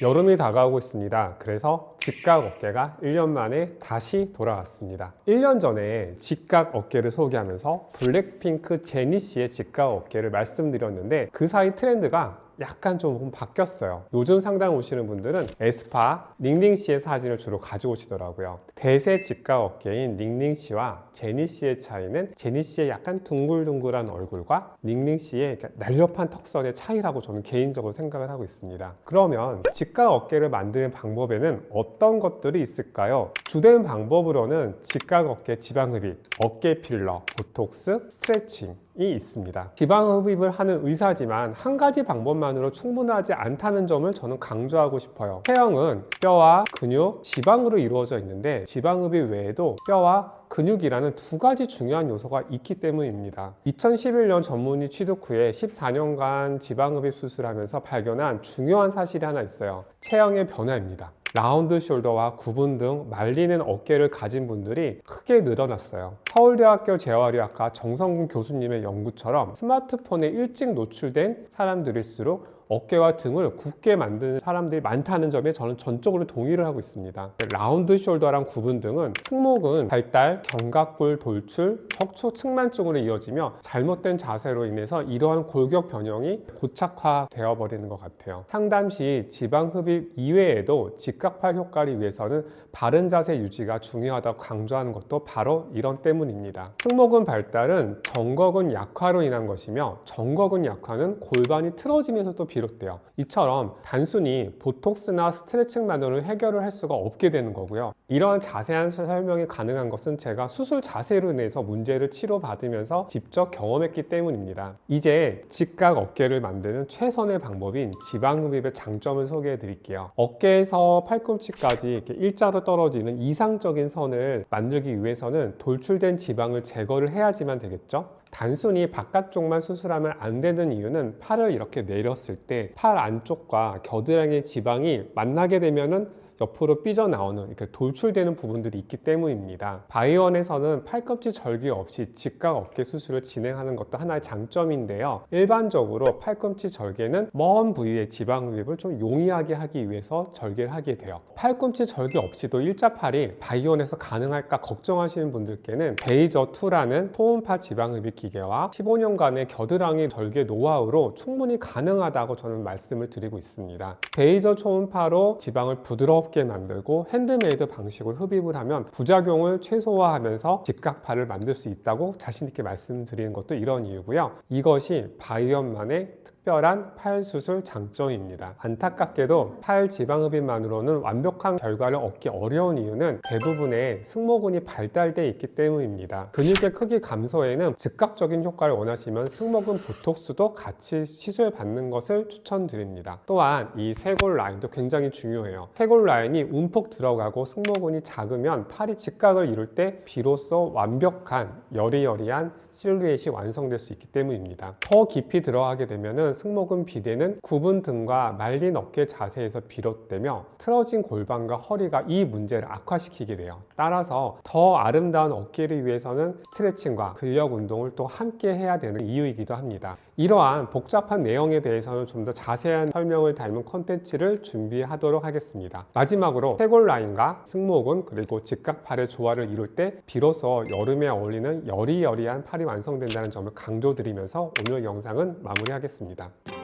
여름이 다가오고 있습니다. 그래서 직각 어깨가 1년 만에 다시 돌아왔습니다. 1년 전에 직각 어깨를 소개하면서 블랙핑크 제니 씨의 직각 어깨를 말씀드렸는데 그 사이 트렌드가 약간 좀 바뀌었어요. 요즘 상담 오시는 분들은 에스파 닝닝 씨의 사진을 주로 가져오시더라고요. 대세 직각 어깨인 닝닝 씨와 제니 씨의 차이는 제니 씨의 약간 둥글둥글한 얼굴과 닝닝 씨의 날렵한 턱선의 차이라고 저는 개인적으로 생각을 하고 있습니다. 그러면 직각 어깨를 만드는 방법에는 어떤 것들이 있을까요? 주된 방법으로는 직각 어깨 지방 흡입, 어깨 필러, 보톡스, 스트레칭 이 있습니다. 지방 흡입을 하는 의사지만 한 가지 방법만으로 충분하지 않다는 점을 저는 강조하고 싶어요. 체형은 뼈와 근육, 지방으로 이루어져 있는데 지방 흡입 외에도 뼈와 근육이라는 두 가지 중요한 요소가 있기 때문입니다. 2011년 전문의 취득 후에 14년간 지방흡입 수술하면서 발견한 중요한 사실이 하나 있어요. 체형의 변화입니다. 라운드 숄더와 구분 등 말리는 어깨를 가진 분들이 크게 늘어났어요. 서울대학교 재활의학과 정성근 교수님의 연구처럼 스마트폰에 일찍 노출된 사람들일수록 어깨와 등을 굳게 만드는 사람들이 많다는 점에 저는 전적으로 동의를 하고 있습니다. 라운드 숄더랑 구분 등은 승모근, 발달, 견갑골 돌출, 척추 측만 쪽으로 이어지며 잘못된 자세로 인해서 이러한 골격 변형이 고착화되어 버리는 것 같아요. 상담 시 지방 흡입 이외에도 직각팔 효과를 위해서는 바른 자세 유지가 중요하다고 강조하는 것도 바로 이런 때문입니다. 승모근 발달은 정거근 약화로 인한 것이며 정거근 약화는 골반이 틀어지면서 또 비롯돼요. 이처럼 단순히 보톡스나 스트레칭만으로 해결을 할 수가 없게 되는 거고요. 이러한 자세한 설명이 가능한 것은 제가 수술 자세로 인해서 문제를 치료받으면서 직접 경험했기 때문입니다. 이제 직각 어깨를 만드는 최선의 방법인 지방흡입의 장점을 소개해 드릴게요. 어깨에서 팔꿈치까지 이렇게 일자로 떨어지는 이상적인 선을 만들기 위해서는 돌출된 지방을 제거를 해야지만 되겠죠. 단순히 바깥쪽만 수술하면 안 되는 이유는 팔을 이렇게 내렸을 때 팔 안쪽과 겨드랑이 지방이 만나게 되면은 옆으로 삐져나오는 이렇게 돌출되는 부분들이 있기 때문입니다. 바이원에서는 팔꿈치 절개 없이 직각 어깨 수술을 진행하는 것도 하나의 장점인데요. 일반적으로 팔꿈치 절개는 먼 부위의 지방 흡입을 좀 용이하게 하기 위해서 절개를 하게 돼요. 팔꿈치 절개 없이도 일자팔이 바이원에서 가능할까 걱정하시는 분들께는 베이저2라는 초음파 지방 흡입 기계와 15년간의 겨드랑이 절개 노하우로 충분히 가능하다고 저는 말씀을 드리고 있습니다. 베이저 초음파로 지방을 부드럽게 부드럽게 만들고 핸드메이드 방식으로 흡입을 하면 부작용을 최소화하면서 직각팔을 만들 수 있다고 자신 있게 말씀드리는 것도 이런 이유고요. 이것이 바이언만의 특 별한 팔 수술 장점입니다. 안타깝게도 팔 지방 흡입만으로는 완벽한 결과를 얻기 어려운 이유는 대부분의 승모근이 발달돼 있기 때문입니다. 근육의 크기 감소에는 즉각적인 효과를 원하시면 승모근 보톡스도 같이 시술 받는 것을 추천드립니다. 또한 이 쇄골 라인도 굉장히 중요해요. 쇄골 라인이 움푹 들어가고 승모근이 작으면 팔이 직각을 이룰 때 비로소 완벽한 여리여리한 실루엣이 완성될 수 있기 때문입니다. 더 깊이 들어가게 되면 승모근 비대는 굽은 등과 말린 어깨 자세에서 비롯되며 틀어진 골반과 허리가 이 문제를 악화시키게 돼요. 따라서 더 아름다운 어깨를 위해서는 스트레칭과 근력 운동을 또 함께 해야 되는 이유이기도 합니다. 이러한 복잡한 내용에 대해서는 좀 더 자세한 설명을 담은 컨텐츠를 준비하도록 하겠습니다. 마지막으로 쇄골 라인과 승모근 그리고 직각팔의 조화를 이룰 때 비로소 여름에 어울리는 여리여리한 팔이 완성된다는 점을 강조드리면서 오늘 영상은 마무리하겠습니다. Tchau.